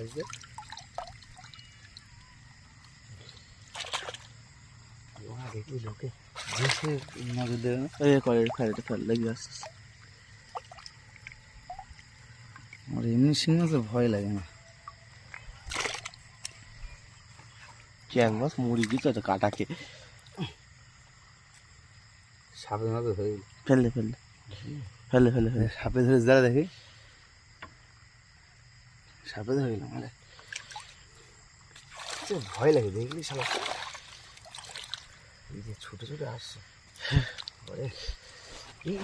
সাইজে দেখবি লোকে দেশে নজর দেবে এই করে ফেলে ফেলে লেগে আসছে আমার এমনি শিং মাছে ভয় লাগে না। চ্যাং মাছ মুড়ি তো কাটাকে। সাপে হয়ে ফেললে ফেললে। ফেলে ফেলে ফেলে সাপে ধরে যারা দেখি। সাপে ধরে গেলাম আরে। ভয় লাগে দেখলি শালা? এই যে ছোট ছোট আসছে। ওরে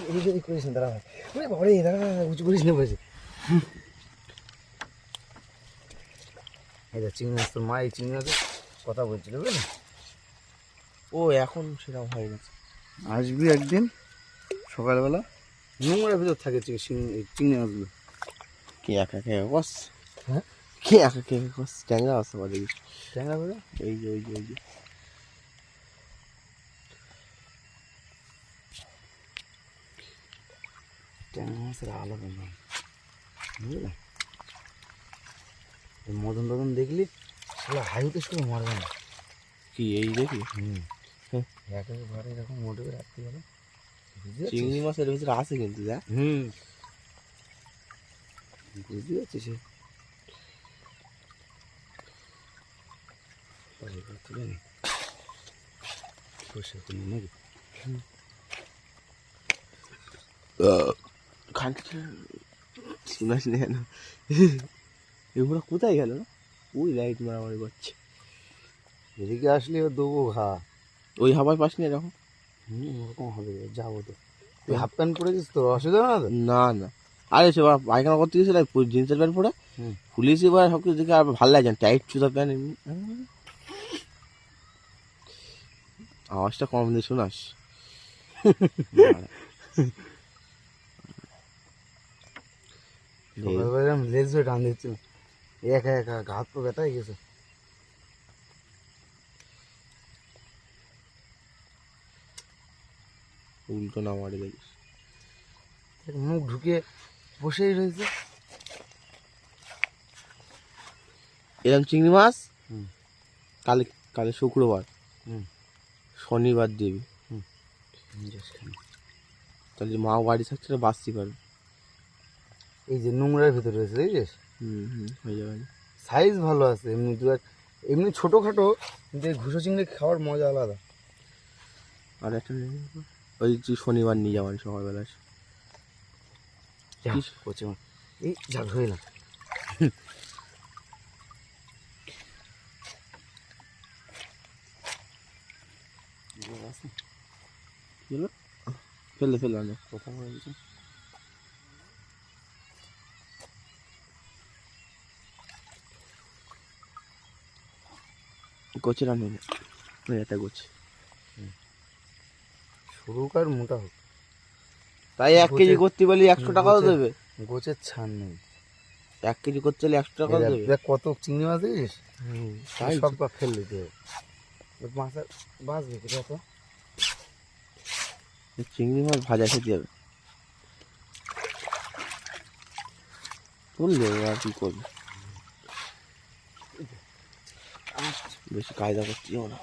এদিকে এদিক করিস না দাঁড়া ভাই। ওরে বাবারে দাঁড়া দাঁড়া, উঁচু করিস না এই যে চিংড়ি মাছ তোর মা এই চিংড়ি মাছের কথা বলছিল বুঝলি? ও এখন সেরকম হয়ে গেছে। আসবি একদিন সকালবেলা? নোংরার ভিতর থাকে চি- শিং- এই চিংড়ি মাছগুলো। কে একা কে কস হ্যাঁ? কে একা কে ট্যাংরা আসতে পারে ট্যাংরা করে এই যে ওই যে ওই যে। ট্যাংরা মাছের আলাদা নাম বুঝলে? মদন টদন দেখলি? সেগুলো হাইতে শুধু মারবে না। কি এই দেখি হুম। হ্যাঁ। একেবারে এরকম মোটে রাখতে পারছিস? চিংড়ি মাছের ভিতরে আছে কিন্তু দেখ। হুম। বুঝতে পারছিস? কোনো নাকি খানটা শুনাস নি কেন এগুলো মারামারি করছে এদিকে আসলে দেবো ঘা ওই হাওয়ায় পাস এরকম ওরকম হবে যাব তো তুই হাফ প্যান্ট পরেছিস তো অসুবিধা না না না আরে সে পায়খানা করতে গেছিল জিন্সের প্যান্ট পরে। পুলিশ এবার সব কিছু দেখে আর ভালো লাগছে টাইট চুদা প্যান্ট আওয়াজটা কম দিয়ে শোনাস। লেজ টান দিচ্ছিল। একা একা ঘাত তো গেছে। উল্টো না মারি দেখিস। মুখ ঢুকে বসেই রয়েছে। এরকম চিংড়ি মাছ? হুম। কালে কালে শুক্রবার। হুম। শনিবার দেবী। তাহলে মা বাড়ি থাকছে না বাঁচতে পারবে এই যে নোংরার ভিতরে রয়েছে দেখছিস? হুম হুম হয়ে যাবে। সাইজ ভালো আছে এমনি দু এক এমনি ছোটোখাটো এই ঘুষো চিংড়ি খাওয়ার মজা আলাদা। আর একটা ওই যে শনিবার নিয়ে যাবেন সকালবেলা। এই যা ধরে না। হলো ফেলে ফেলে আনো কথা বলে দিচ্ছি গোছে রান্না নেই এটা গোছে সরু কার মোটা হোক তাই এক কেজি করতে বলি একশো টাকাও দেবে। গোছের ছাড় নেই। এক কেজি করতে হলে একশো টাকাও দেবে। কত চিংড়ি মাছ তাই সব ফেল ওই মাছের তো। চিংড়ি মাছ ভাজা খেতে হবে তুললে আর কি করবে? বেশি কায়দা করছিও না।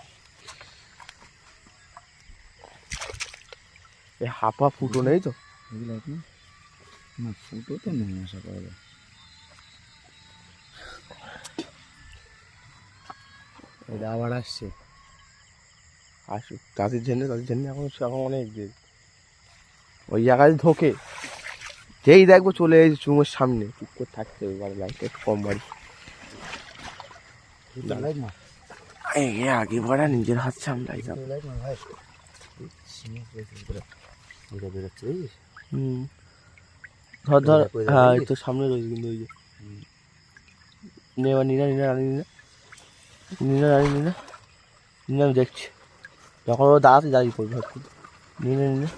এই হাফা ফুটো নেই তো? না ফুটো তো নেই আশা করা যায়। এটা আবার আসছে। আসুক তাদের জন্য তাদের জন্য এখন এখন অনেক দেরি ওই জায়গায় ঢোকে। যেই দেখব চলে এসে চুমোর সামনে। চুপ করে থাকতে হবে বাড়ি একটু কম বাড়ি। এই আগে বাড়া নিজের হাত সামলাই যাবে হুম। ধর ধর হ্যাঁ তো সামনে রয়েছে কিন্তু ওই যে। নে, এবার নিনা নিনা রানি নিনা নিনা রানি নিনা নিনা আমি দেখছি। যখন ও দাঁড়াতে পড়বে হয়তো নিনা নিনা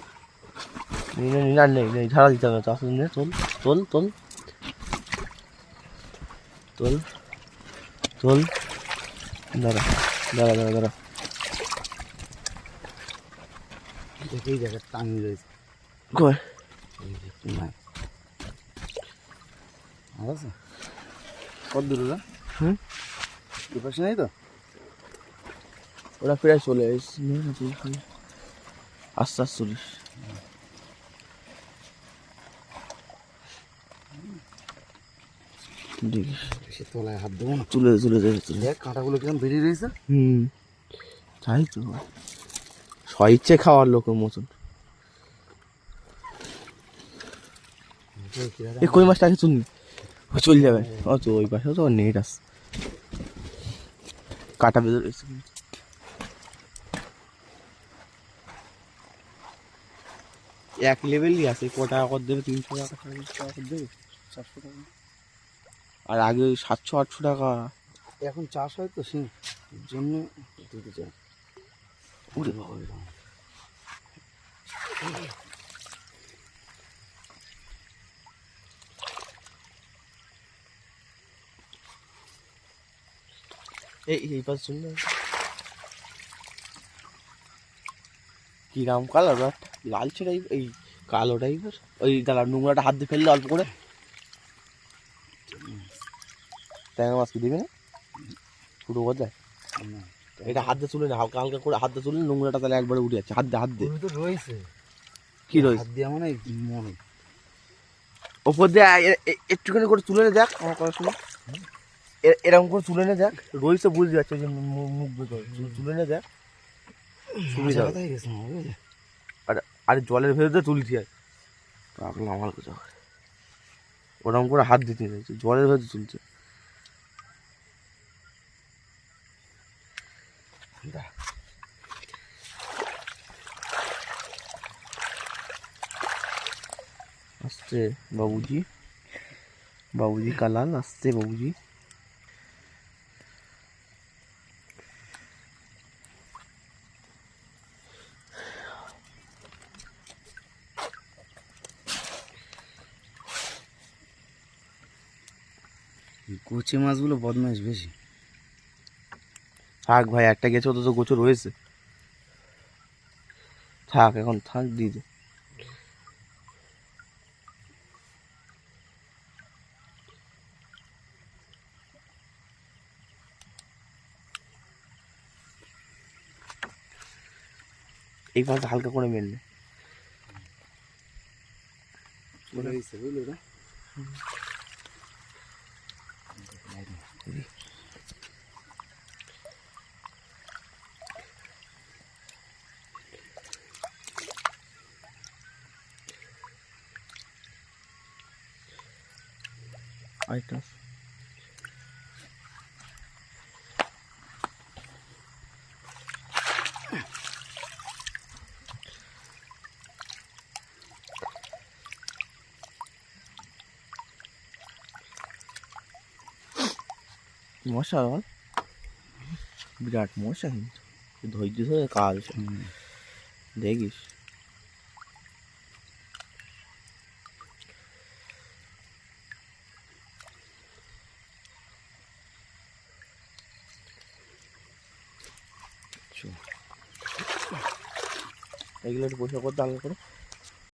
নিনা নিনা আর নেই নেই ঝাড়া দিতে হবে তো আসলে তোল তোল তোল তোল তোল দাঁড়া দাঁড়া দাঁড়া দাঁড়া দেখেই জায়গা টাঙিয়ে রয়েছে কই এই আর আছে কত দূর হুম এ পাশে নাই তো ওরা প্রায় চলে এসেছে। আস্তে আস্তে চলিস তলায় হাত দেবো না। চলে চলে যাবে চলে দেখ কাঁটাগুলো বেরিয়ে রয়েছে। হুম। তাই তো। খাওয়ার লোকের মতন। এই কই মাছটাকে চুন ও চলে যাবে। ও তো ওই পাশেও তো নেট আস কাটা বেঁধে রয়েছে এক লেভেলই আছে ক টাকা করে দেবে তিনশো টাকা সাড়ে তিনশো টাকা করে দেবে চারশো টাকা আর আগে ওই সাতশো আটশো টাকা। এখন চাষ হয় তো সে জন্য দিতে চায় উড়ে বাবা এই এই পাশ শুনলে কিরাম কালার লালচে টাইপ এই কালো টাইপের ওই দাঁড়া নোংরাটা হাত দিয়ে ফেললে অল্প করে। ট্যাংরা মাছ কি দিবি না? পুরো বদলায় না, এটা হাত দিয়ে তুলে না হালকা হালকা করে হাত দিয়ে তুলে নোংরাটা তাহলে একবারে উঠে যাচ্ছে হাত দিয়ে হাত দিয়ে। তো রয়েছে। কি রয়েছে? হাত দিয়ে মানে মনে। ওপর দিয়ে একটুখানি করে তুলে নে দেখ আমার কথা শুনে। এরকম করে তুলে নে দেখ। রয়েছে বুঝতে পারছে যে মু- মু- মুখ তুলে নে দেখ। সুবিধা হবে। আর আরে জলের ভেতরে তুলছি রাখলাম আমার ওরকম করে হাত দিতে চাইছে জলের ভেতরে তুলছে। আসছে বাবুজি। বাবুজি কালাল আসছে বাবুজি। কচি মাছগুলো বদমাইশ বেশি। থাক ভাই একটা গেছে ওটা তো গোচর রয়েছে থাক এখন থাক দিয়ে দে। এই পাশটা হালকা করে মেললে চলে গেছে বুঝলি ওরা I guess. মশা বল। বিরাট মশা কিন্তু। ধৈর্য ধরে কাজ দেখিস। এগুলো একটু পয়সা করতে হালকা করে।